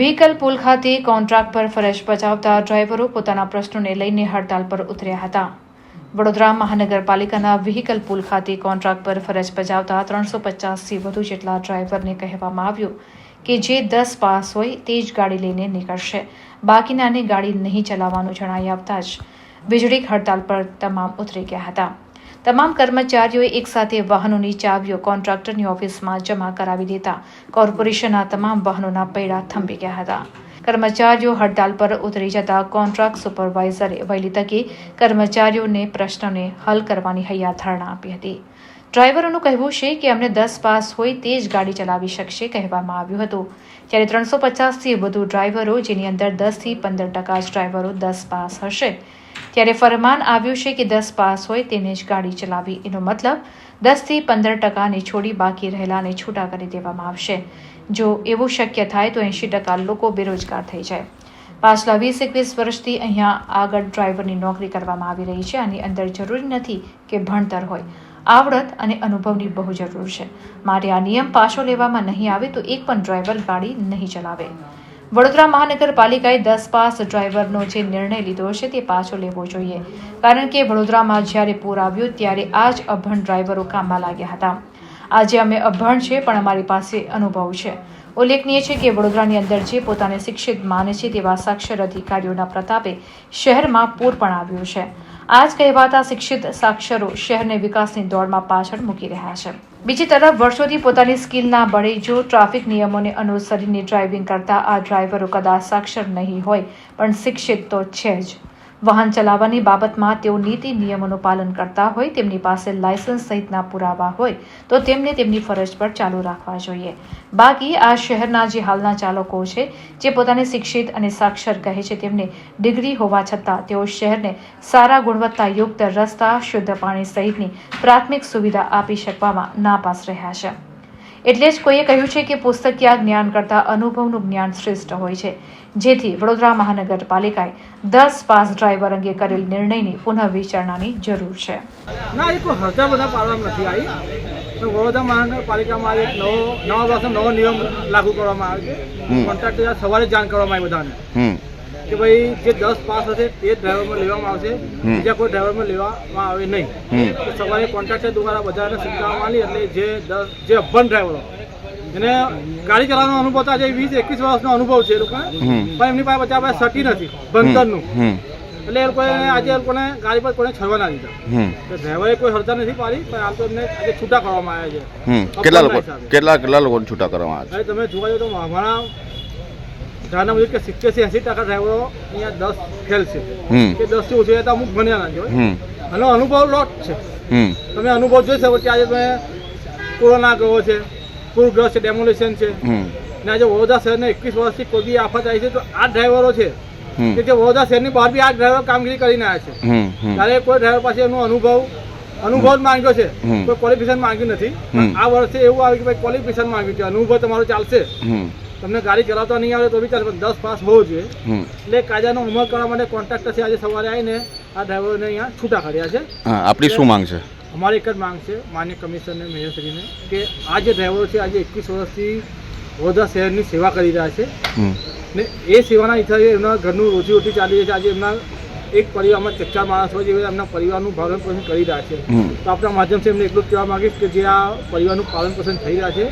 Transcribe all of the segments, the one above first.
Vehicle પુલ ખાતે contract પર ફરજ બજાવતા ડ્રાઈવરો પોતાના પ્રશ્નોને લઈને હડતાલ પર ઉતર્યા હતા. વડોદરા મહાનગરપાલિકાના વ્હીકલ પુલ ખાતે કોન્ટ્રાક્ટ પર ફરજ બજાવતા ત્રણસો પચાસથી વધુ જેટલા ડ્રાઈવરને કહેવામાં આવ્યું કે જે દસ પાસ હોય તે જ ગાડી લઈને નીકળશે. બાકીનાને ગાડી નહીં ચલાવવાનું જણાવી આવતા જ વીજળીક હડતાલ પર તમામ ઉતરી ગયા હતા. તમામ કર્મચારીઓએ એકસાથે વાહનોની ચાવીઓ કોન્ટ્રાક્ટરની ઓફિસમાં જમા કરાવી દેતા કોર્પોરેશનના તમામ વાહનોના પૈડા થંભી ગયા હતા. કર્મચારીઓ હડતાલ પર ઉતરી જતા કોન્ટ્રાક્ટ સુપરવાઇઝરે વહેલી તકે કર્મચારીઓને પ્રશ્નને હલ કરવાની હૈયાધારણા આપી હતી. ડ્રાઈવરોનું કહેવું છે કે અમને દસ પાસ હોય તે જ ગાડી ચલાવી શકશે કહેવામાં આવ્યું હતું. જ્યારે ત્રણસો પચાસથી વધુ ડ્રાઈવરો જેની અંદર દસથી પંદર ટકા જ ડ્રાઈવરો દસ પાસ હશે ત્યારે ફરમાન આવ્યું છે કે દસ પાસ હોય તેને જ ગાડી ચલાવી. એનો મતલબ, દસથી પંદર ટકાને છોડી બાકી રહેલાને છૂટા કરી દેવામાં આવશે. જો એવું શક્ય થાય તો એંશી ટકા લોકો બેરોજગાર થઈ જાય. પાછલા વીસ એકવીસ વર્ષથી અહીંયા આગળ ડ્રાઈવરની નોકરી કરવામાં આવી રહી છે આની અંદર જરૂરી નથી કે ભણતર હોય. આવડત અને અનુભવની બહુ જરૂર છે. માટે આ નિયમ પાછો લેવામાં નહીં આવે તો એક પણ ડ્રાઈવર ગાડી નહીં ચલાવે. વડોદરા મહાનગરપાલિકાએ દસ પાસ ડ્રાઈવરનો જે નિર્ણય લીધો છે તે પાછો લેવો જોઈએ. કારણ કે વડોદરામાં જ્યારે પૂર આવ્યું ત્યારે આ જ અભણ ડ્રાઈવરો કામમાં લાગ્યા હતા. આજે અમે અભણ છે પણ અમારી પાસે અનુભવ છે. ઉલ્લેખનીય છે કે વડોદરાની અંદર જે પોતાને શિક્ષિત માને છે તેવા સાક્ષર અધિકારીઓના પ્રતાપે શહેરમાં પૂર પણ આવ્યું છે. આ જ કહેવાતા શિક્ષિત સાક્ષરો શહેરને વિકાસની દોડમાં પાછળ મૂકી રહ્યા છે. બીજી તરફ, વર્ષોથી પોતાની સ્કિલના બળે જો ટ્રાફિક નિયમોને અનુસરીને ડ્રાઇવિંગ કરતા આ ડ્રાઈવરો કદાચ સાક્ષર નહીં હોય, પણ શિક્ષિત તો છે જ. વાહન ચલાવવાની બાબતમાં તેઓ નીતિ નિયમોનું પાલન કરતા હોય, તેમની પાસે લાયસન્સ સહિતના પુરાવા હોય, તો તેમને તેમની ફરજ પર ચાલુ રાખવા જોઈએ. બાકી આ શહેરના જે હાલના ચાલકો છે, જે પોતાને શિક્ષિત અને સાક્ષર કહે છે તેમને ડિગ્રી હોવા છતાં તેઓ શહેરને સારા ગુણવત્તાયુક્ત રસ્તા, શુદ્ધ પાણી સહિતની પ્રાથમિક સુવિધા આપી શકવામાં નાપાસ રહ્યા છે. એટલે જ કોઈએ કહ્યું છે કે પુસ્તકીય જ્ઞાન કરતાં અનુભવનું જ્ઞાન શ્રેષ્ઠ હોય છે. જેથી વડોદરા મહાનગરપાલિકાએ દસ પાસ ડ્રાઈવર અંગે કરેલ નિર્ણયની પુનઃ વિચારણાની જરૂર છે. ના એ કોઈ હરતા બધા પાડવામાં નથી આવી. તો વડોદરા મહાનગરપાલિકામાં એક નવો નવા વર્ષનો નવો નિયમ લાગુ કરવામાં આવે છે. કોન્ટ્રાક્ટર સવારે જાણ કરવામાં આવી બધાને. કે ભાઈ જે દસ પાસ હશે તે જ ડ્રાઈવરમાં લેવામાં આવશે. બીજા કોઈ ડ્રાઈવરમાં લેવામાં આવે નહીં. સવારે કોન્ટ્રાક્ટર દ્વારા બધાને સમજાવવામાં આવી એટલે જે દસ જે અભન ડ્રાઈવરો એને ગાડી ચલાવવાનો અનુભવ તો આજે વીસ એકવીસ વર્ષનો અનુભવ છે એ લોકોને. પણ એમની પાસે બધા પાસે સટી નથી બંધનનું. એટલે એ લોકોએ આજે એ લોકોને ગાડી પર કોઈને છરવા ના દીધા. ડ્રાઈવરે કોઈ હડતાલ નથી પાડી પણ આમ તો એમને આજે છૂટા કરવામાં આવ્યા છે. કેટલા લોકો કેટલા કેટલા લોકોને છૂટા કરવામાં આવે હવે તમે જોવા જાઓ તો અમારા જાણવા મુજબ કે સિત્તેરથી એસી ટકા ડ્રાઈવરો અહીંયા દસ ફેલ છે. કે દસથી ઓછી હોય અમુક ભણ્યા નથી હોય આનો અનુભવ લોટ છે. તમે અનુભવ જોઈ શકો કે આજે તમે કોરોના ગયો છે પૂરગ્રસ્ત છે ડેમોલેશન છે. ને આજે વડોદરા શહેરને એકવીસ વર્ષથી કોઈ બી આફત આવી છે તો આ ડ્રાઈવરો છે. કે જે વડોદરા શહેરની બહાર બી આ ડ્રાઈવર કામગીરી કરીને આવ્યા છે. ત્યારે કોઈ ડ્રાઈવર પાસે એનો અનુભવ અનુભવ માંગ્યો છે. કોઈ ક્વોલિફિકેશન માંગ્યું નથી. આ વર્ષે એવું આવ્યું કે ભાઈ ક્વોલિફિકેશન માંગ્યું છે. અનુભવ તમારો ચાલશે. તમને ગાડી ચલાવતા નહીં આવે તો બી ચાલે પણ દસ પાસ હોવો જોઈએ. એટલે કાયદાનો અમલ કરવા માટે કોન્ટ્રાક્ટર છે આજે સવારે આવીને આ ડ્રાઈવરને અહીંયા છૂટા કર્યા છે. આપણી શું માંગ છે? અમારી એક જ માંગ છે માન્ય કમિશનર મેયરશ્રીને કે આ જે ડ્રાઈવરો છે આજે એકવીસ વર્ષથી વડોદરા શહેરની સેવા કરી રહ્યા છે. ને એ સેવાના હિસાબે એમના ઘરનું રોજીરોટી ચાલી રહી છે. આજે એમના એક પરિવારમાં ચાર માણસ હોય જે એમના પરિવારનું પાલન પોષણ કરી રહ્યા છે. તો આપણા માધ્યમથી એમને એટલું જ કહેવા માંગીશ કે જે આ પરિવારનું પાલન પોષણ થઈ રહ્યા છે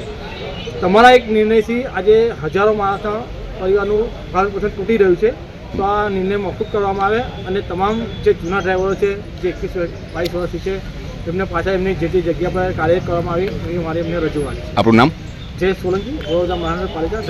તમારા એક નિર્ણયથી આજે હજારો માણસના પરિવારનું પાલન પોષણ તૂટી રહ્યું છે. તો આ નિર્ણય મોકૂફ કરવામાં આવે અને તમામ જે જૂના ડ્રાઈવરો છે જે એકવીસ બાવીસ વર્ષથી છે એમને પાછા એમની જે જે જગ્યા પર કાર્ય કરવામાં આવી એ મારી એમને રજૂઆત છે. આપણું નામ? જય સોલંકી વડોદરા મહાનગરપાલિકા